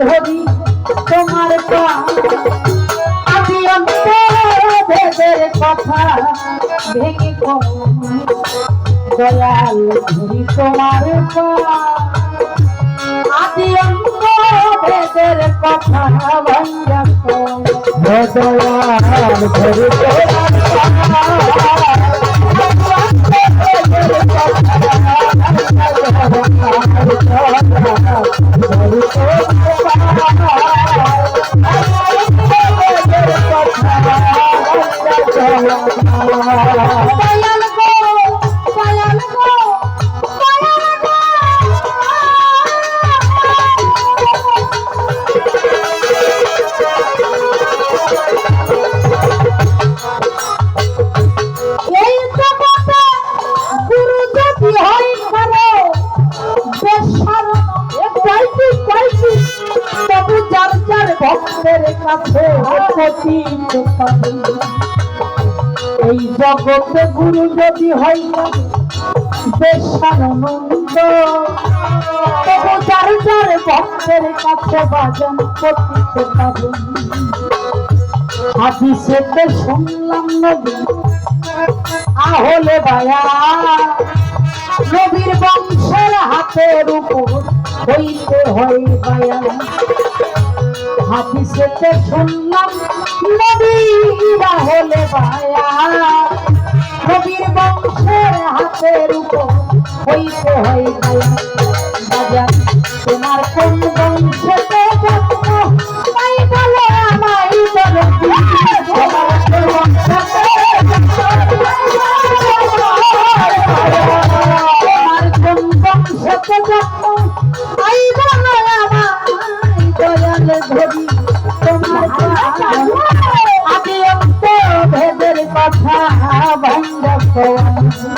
ধরি তোমার আমি অন্ত ভেদের কথা ভেঙে দয়াল ধরি তোমার আদি কথা দয়াল এই জগতে গুরু যদি হয় না বেশানন্দ তবু যার যার ভক্তের কাছে বাজন পতিত পাবে হাদিসেতে শুনলাম নবী আহলে বায়া নবীর বংশের হাতের উপর হইতে হয় বায়া হাদিসেতে শুনলাম নবীর হলে বায়া। নবীর বংশের হাতের উপর হইতে হয় বাজার।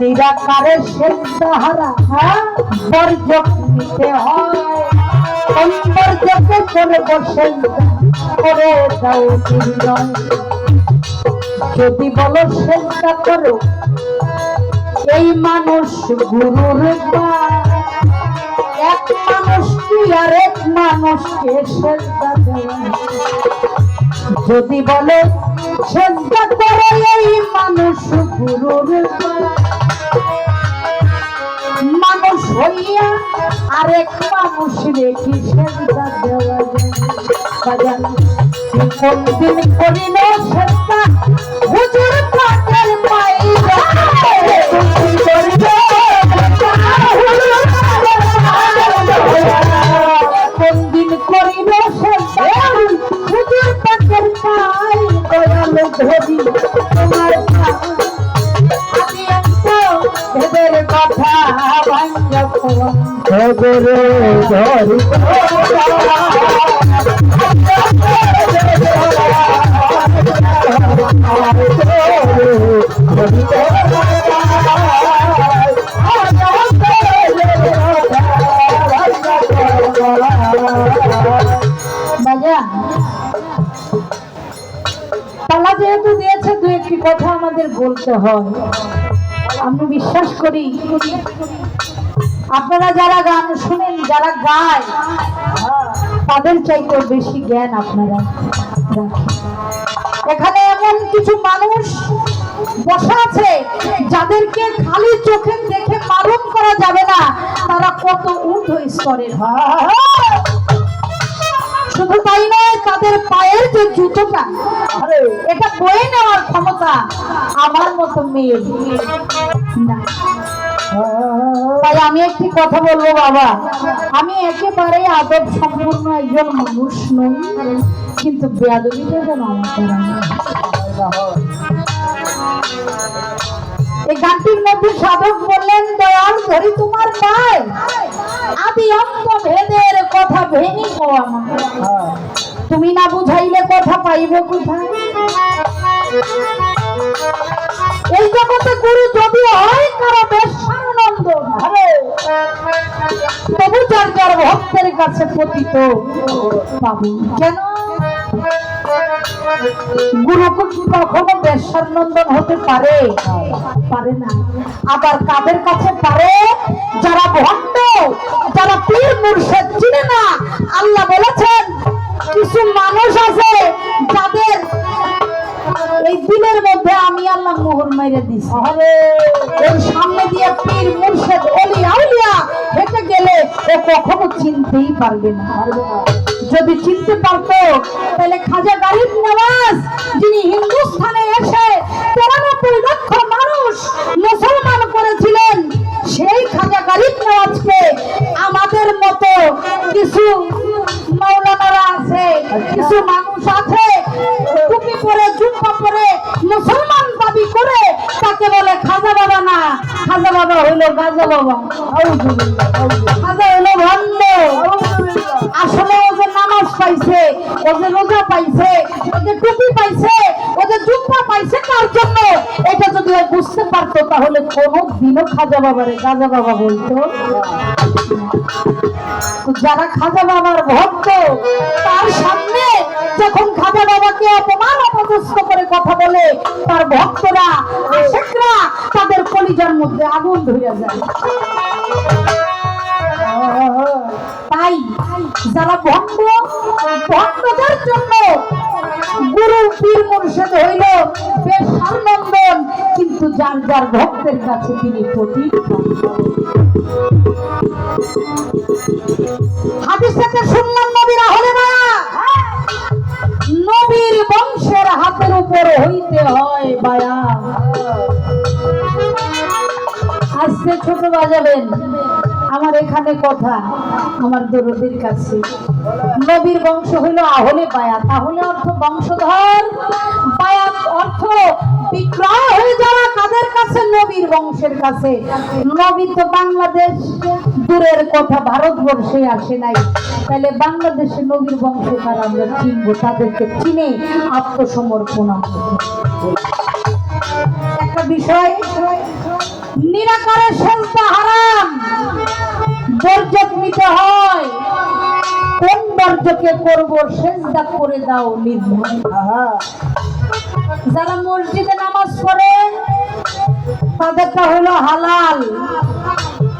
নিরাকারে হয়? বর্জকে করে যদি বলো চেষ্টা করো, এই মানুষ গুরুর এক মানুষ কি আর এক মানুষকে যদি বলে সেজদা করে এই মানুষ গুরুর হইয়া আরেক মানুষ রেখে সেজদা দেওয়া যায় কোনদিন করিল খবরে ধরি যেহেতু দিয়েছে দু একটি কথা আমাদের বলতে হয়। আমি বিশ্বাস করি আপনারা যারা গান শুনেন, যারা গায়, তাদের চাইতে বেশি জ্ঞান আপনারা এখানে এমন কিছু মানুষ বসা আছে, যাদেরকে খালি চোখে দেখে মালুম করা যাবে না, তারা কত ঊর্ধ্ব স্তরের শুধু তাই নয়, তাদের পায়ের যে জুতোটা এটা বয়ে নেওয়ার ক্ষমতা আমার মতো মেয়ে না তাই আমি একটি কথা বলব বাবা? আমি একেবারে আদব সম্পূর্ণ একজন মানুষ নই, কিন্তু এই গানটির মধ্যে সাধক বললেন, দয়াল ধরি তোমার পায়, আদি অন্ত ভেদের কথা ভেঙে হ্যাঁ তুমি না বুঝাইলে কথা পাইব কোথায়? কাছে পতিত পাবো। কেন? গুরু কি কখনো বেশানন্দন হতে পারে? পারে না। আবার কাদের কাছে পারে? যারা ভক্ত যারা পীর মুর্শেদ চিনে না। আল্লাহ বলেছেন, কিছু মানুষ আছে এই দিনের মধ্যে আমি আল্লাহ মোহর মেরে দিছি। ওর সামনে দিয়ে পীর মুর্শেদ অলি আউলিয়া হেঁটে গেলে ও কখনো চিনতেই পারবে না। যদি চিনতে পারতো তাহলে খাজা গারিব নওয়াজ যিনি হিন্দুস্থানে এসে তিরানব্বই লক্ষ মানুষ মুসলমান করেছিলেন সেই খাজা গারিব নওয়াজকে আমাদের মতো কিছু মৌলানারা আছে কিছু মানুষ আছে টুপি পরে জুম্পা পরে মুসলমান দাবি করে তাকে বলে খাজা বাবা না খাজা বাবা বুঝতে পারতো তাহলে খাজা বাবারে বাবা বলতো যারা খাজা বাবার ভক্ত তার সামনে যখন খাজা বাবাকে অপমান অপদস্থ করে কথা বলে তার ভক্তরা আশেকরা তাদের মধ্যে আগুন ধরে যায়। তাই যারা ভক্ত ভক্তদের জন্য গুরু পীর মুর্শিদ হইল, বেশ আনন্দন কিন্তু যার যার ভক্তের কাছে তিনি প্রতি হাদিস শুনলাম নবীর হলে না নবীর বংশের হাতের উপর হইতে হয় বায়া আজকে ছোট বাজাবেন, আমার এখানে কথা, আমার দরদের কাছে। নবীর বংশ হইল আহলে বায়া তাহলে অর্থ বংশধর বায়া অর্থ বিক্রয় হয়ে যাওয়া কাদের কাছে? নবীর বংশের কাছে। নবী তো বাংলাদেশ দূরের কথা, ভারতবর্ষে আসে নাই। তাহলে বাংলাদেশে নবীর বংশ কার আমরা চিনবো? তাদেরকে চিনে আত্মসমর্পণ একটা বিষয় নিরাকারে সেজদা হারাম। বর্জক নিতে হয়। কোন বর্জকে করব সেজদা করে দাও যারা মসজিদে নামাজ পড়ে, তাদেরটা হলো হালাল।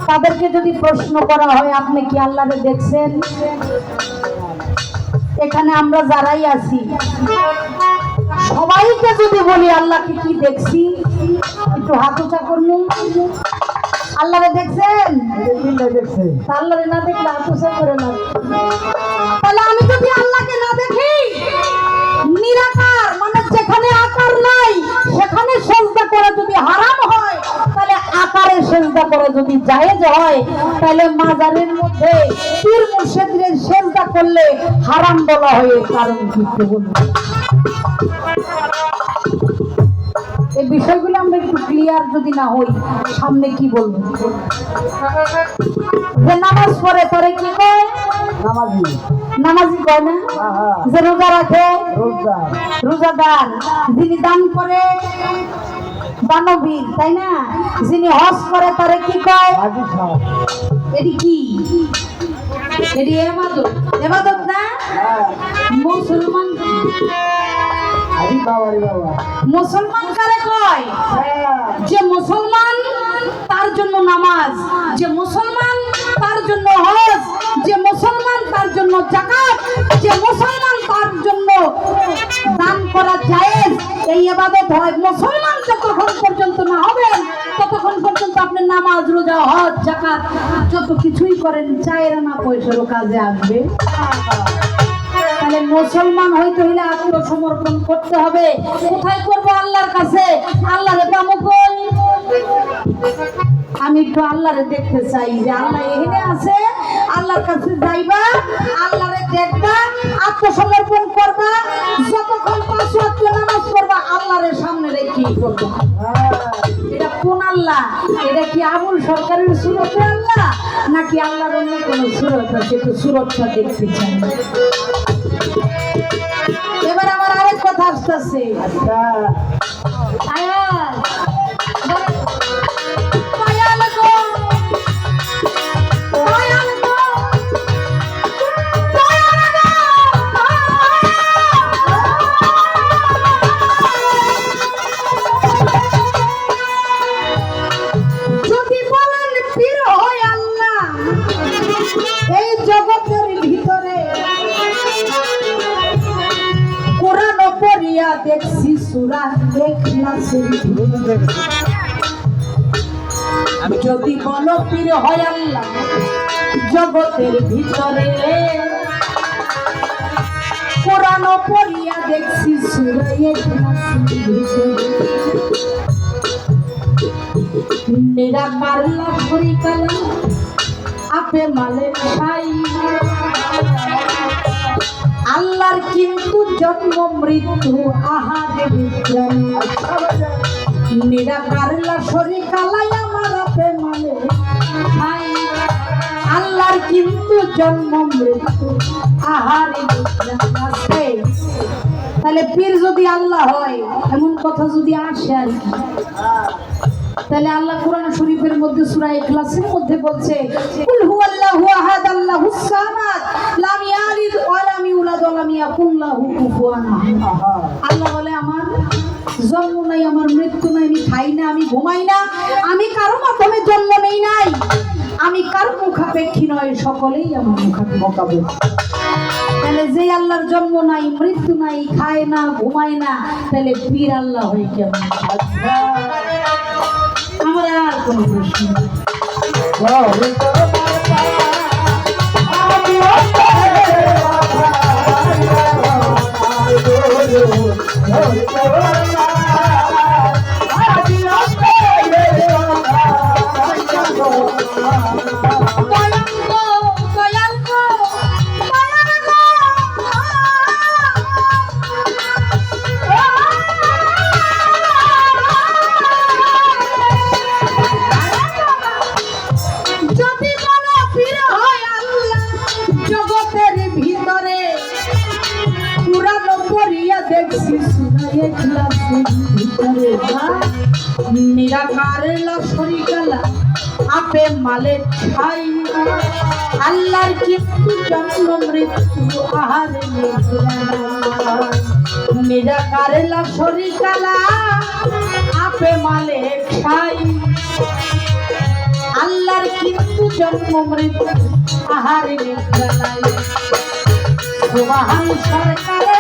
তাদেরকে যদি প্রশ্ন করা হয়, আপনি কি আল্লাহরে দেখছেন? এখানে আমরা যারাই আছি সবাইকে যদি বলি, আল্লাহকে কি দেখছি? একটু হাত উঁচা করুন। আল্লাহরে দেখছেন? আল্লাহরে না দেখলে হাত উঁচা করে না। তাহলে আমি যদি আল্লাহকে না দেখি, নিরাকার মানে যেখানে আকার নাই, সেখানে সেজদা করা যদি হারাম হয়, তাহলে আকারে সেজদা করা যদি জায়েজ হয়, তাহলে মাজারের মধ্যে পীর মুর্শিদের সেজদা করলে হারাম বলা হয় কারণ কি বলুন। এই বিষয়গুলো আমরা একটু ক্লিয়ার যদি না হই সামনে কি বলব? যে নামাজ পড়ে পরে কি কয়? নামাজি। নামাজি কয় না? যে রোজা রাখে? রোজগার রোজাদার। যিনি দান করে দানবীর তাই না? যিনি হজ করে তারে কি কয়? এটি কি? এটি এবাদত। এবাদত না? হ্যাঁ। মুসলমান মুসলমান কারে কয়? হ্যাঁ। যে মুসলমান তার জন্য নামাজ। যে মুসলমান তার জন্য হজ। যে মুসলমান তার জন্য জাকাত যে মুসলমান তার জন্য দান করা জায়েজ। এই ইবাদত হয় মুসলমান যতক্ষণ পর্যন্ত না হবেন ততক্ষণ নামাজ, রোজা, হজ জাকাত যত কিছুই করেন, চায়ের না পয়সারও কাজে আসবে। তাহলে মুসলমান হইতে হইলে আত্মসমর্পণ করতে হবে। কোথায় করব আল্লাহর কাছে? আল্লাহরে পাবো আমি একটু আল্লাহরে দেখতে চাই যে আল্লাহ এখানে আছে, আল্লাহর কাছে যাইবা, আল্লাহরে দেখবা, আত্মসমর্পণ করবা আল্লাহরের সামনে রেখে করবা? এটা কোন আল্লাহ? এটা কি আমুল সরকারের সুরতে আল্লাহ? নাকি আল্লাহর অন্য কোন সুরত আছে? একটু সুরক্ষা দেখতে চাই। এবার আমার আরেক কথা আসতেছে। আচ্ছা। বলো হয় আল্লাহ। জগতের ভিতরে কোরআন পড়িয়া দেখছি ভিতরে নিরাকার লাভরি কালা, আপে মালে আল্লাহর কিন্তু জন্ম, মৃত্যু, আহারে, বিজ্ঞান। নিরাকার লাশরি কিন্তু জন্ম তাহলে পীর যদি আল্লাহ হয়, এমন কথা যদি আসে। আর কি তাহলে আল্লাহ কোরআন শরীফের মধ্যে সূরা ইখলাসের মধ্যে বলছে, কুল হুয়াল্লাহু আহাদ আল্লাহুস সামাদ, লাম ইয়ালিদ ওয়া লাম ইউলাদ ওয়া লাম ইয়াকুল লাহু কুফুয়ান আল্লাহ বলে, আমার জন্ম নাই, আমার মৃত্যু নাই, আমি খাই না, আমি ঘুমাই না, আমি কারও মাধ্যমে জন্ম নেই নাই। আমি কার মুখাপেক্ষী নয়, সকলেই আমার মুখাপেক্ষী মোকাবিল। তাহলে যে আল্লাহর জন্ম নাই, মৃত্যু নাই, খায় না, ঘুমায় না, তাহলে পীর আল্লাহ হয়ে কেমন আমার আর কোনো প্রশ্ন নেই। নিরাকার লসরি গালা, আপে মালে আল্লাহর কিন্তু জন্ম মৃত্যু, আহারে নিরাকার গালা, আপে মালে খাই আল্লাহর কিন্তু জন্ম মৃত্যু, আহারে নিদ্রালাই সুবহান সরকারে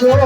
জোর